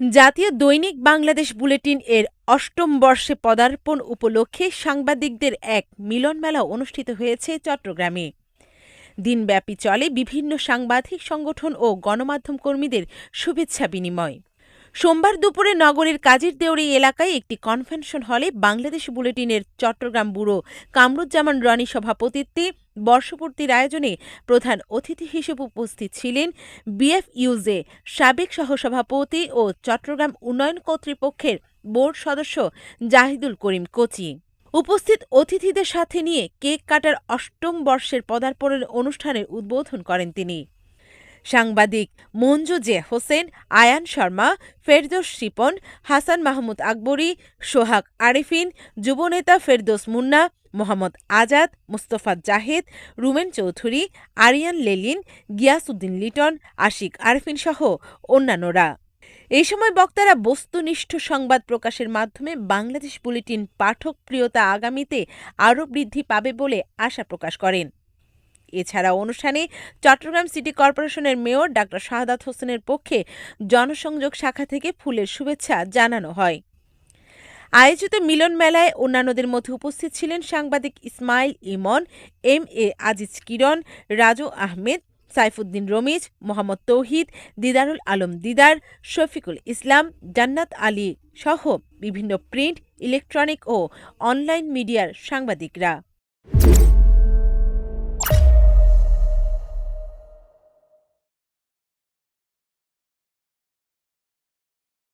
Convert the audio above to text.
জাতীয় দৈনিক বাংলাদেশ বুলেটিন এর অষ্টম বর্ষে পদার্পণ উপলক্ষে সাংবাদিকদের এক মিলনমেলা অনুষ্ঠিত হয়েছে চট্টগ্রামে। দিনব্যাপী চলে বিভিন্ন সাংবাদিক সংগঠন ও গণমাধ্যম কর্মীদের শুভেচ্ছা বিনিময়। সোমবার দুপুরে নগরের কাজীর দেউরি এলাকায় একটি কনভেনশন হলে বাংলাদেশ বুলেটিনের চট্টগ্রাম ব্যুরো কামরুজ্জামান রনি সভাপতিত্বে বর্ষপূর্তির আয়োজনে প্রধান অতিথি হিসেবে উপস্থিত ছিলেন বিএফইউজে সাবেক সহসভাপতি ও চট্টগ্রাম উন্নয়ন কর্তৃপক্ষের বোর্ড সদস্য জাহিদুল করিম কোচি। উপস্থিত অতিথিদের সাথে নিয়ে কেক কাটার অষ্টম বর্ষের পদার্পণের অনুষ্ঠানের উদ্বোধন করেন তিনি। সাংবাদিক মঞ্জু জে হোসেন, আয়ান শর্মা, ফেরদৌস শিপন, হাসান মাহমুদ আকবরী, সোহাগ আরিফিন, যুবনেতা ফেরদৌস মুন্না, মোহাম্মদ আজাদ, মুস্তফা জাহেদ, রুমেন চৌধুরী, আরিয়ান লেলিন, গিয়াসউদ্দিন লিটন, আশিক আরফিন সহ অন্যান্যরা। এই সময় বক্তারা বস্তুনিষ্ঠ সংবাদ প্রকাশের মাধ্যমে বাংলাদেশ বুলেটিন পাঠক প্রিয়তা আগামীতে আরও বৃদ্ধি পাবে বলে আশা প্রকাশ করেন। এছাড়া অনুষ্ঠানে চট্টগ্রাম সিটি কর্পোরেশনের মেয়র ডাক্তার শাহাদাত হোসেনের পক্ষে জনসংযোগ শাখা থেকে ফুলের শুভেচ্ছা জানানো হয়। আয়োজিত মিলন মেলায় অন্যান্যদের মধ্যে উপস্থিত ছিলেন সাংবাদিক ইসমাইল ইমন, এম এ আজিজ কিরণ, রাজু আহমেদ, সাইফুদ্দিন রমিজ, মোহাম্মদ তৌহিদ, দিদারুল আলম দিদার, শফিকুল ইসলাম, জান্নাত আলী সহ বিভিন্ন প্রিন্ট, ইলেকট্রনিক ও অনলাইন মিডিয়ার সাংবাদিকরা।